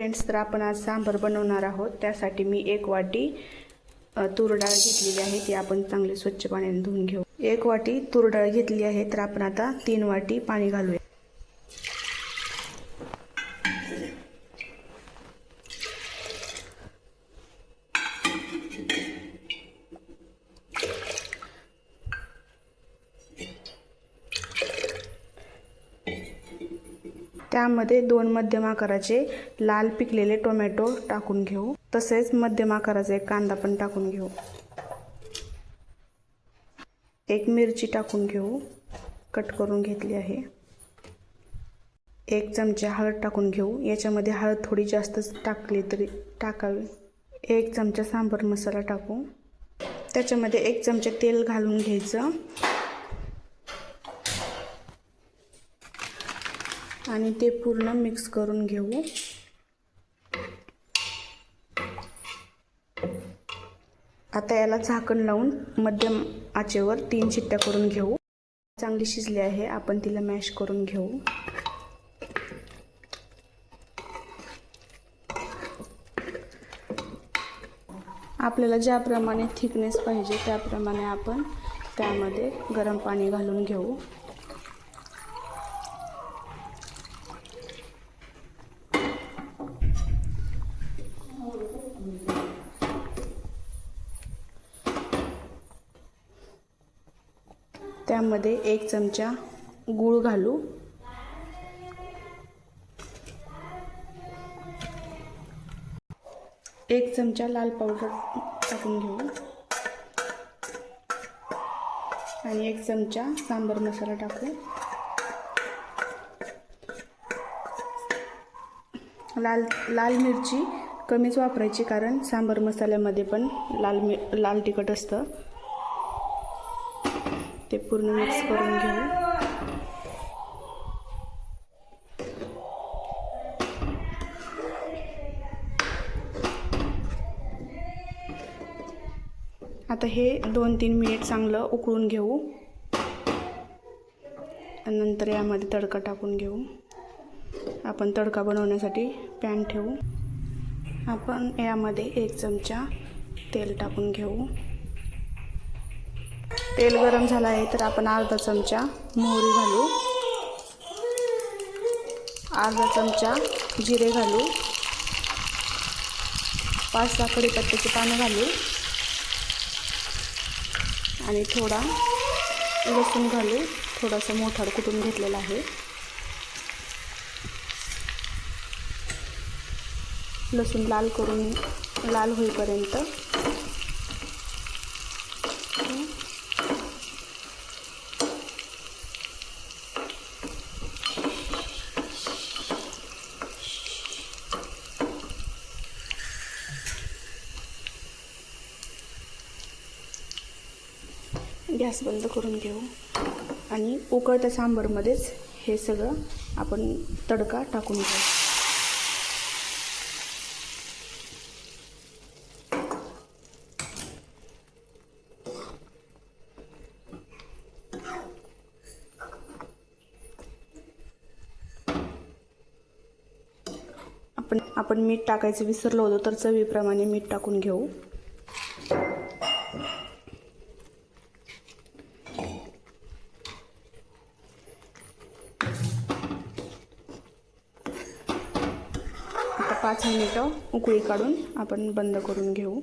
Friends तर आपण आज सांबार बनवणार आहोत. त्यासाठी मी एक वाटी अ, तूर डाळ घेतलेली आहे. ती आपण चांगली स्वच्छ पाण्याने धुवून घेऊ. एक वाटी तूर डाळ घेतली आहे तर आपण आता तीन वाटी पाणी घालूया. त्यामध्ये दोन मध्यम आकाराचे लाल पिकलेले टोमॅटो टाकून घेऊ. तसेच मध्यम आकाराचा एक कांदा पण टाकून घेऊ. एक मिरची टाकून घेऊ. कट करून घेतली आहे. एक चमचा हळद टाकून घेऊ. याच्यामध्ये हळद थोडी जास्तच टाकली तरी टाकावी. एक चमचा सांबर मसाला टाकू. त्याच्यामध्ये एक चमचा तेल घालून घ्यायचं. आणि ते पूर्ण मिक्स करून घेऊ. आता याला झाकण लावून मध्यम आचेवर तीन चिट्ट्या करून घेऊ. चांगली शिजली आहे आपण तिला मॅश करून घेऊ. आपल्याला ज्याप्रमाणे थिकनेस पाहिजे त्याप्रमाणे आपण त्यामध्ये गरम पाणी घालून घेऊ. त्यामध्ये एक चमचा गूळ घालू. एक चमचा लाल पावडर टाकून घेऊ. आणि एक चमचा सांबर मसाला टाकू. लाल लाल मिरची कमीच वापरायची कारण सांबर मसाल्यामध्ये पण लाल मि लाल तिखट असतं. ते पूर्ण मिक्स करून घेऊ. आता हे दोन तीन मिनिट चांगलं उकळून घेऊ. नंतर यामध्ये तडका टाकून घेऊ. आपण तडका बनवण्यासाठी पॅन ठेवू. आपण यामध्ये एक चमचा तेल टाकून घेऊ. तेल गरम झालं आहे तर आपण अर्धा चमचा मोहरी घालू. अर्धा चमचा जिरे घालू. पाच सहा कडीपत्त्याची पानं घालू. आणि थोडा लसूण घालू. थोडासा मोठाड कुटून घेतलेला आहे. लसूण लाल करून लाल होईपर्यंत गॅस बंद करून घेऊ. आणि उकळत्या सांबरमध्येच हे सगळं आपण तडका टाकून घेऊ. आपण आपण मीठ टाकायचं विसरलो होतो तर चवीप्रमाणे मीठ टाकून घेऊ. पाच मिनिटं उकळी काढून आपण बंद करून घेऊ.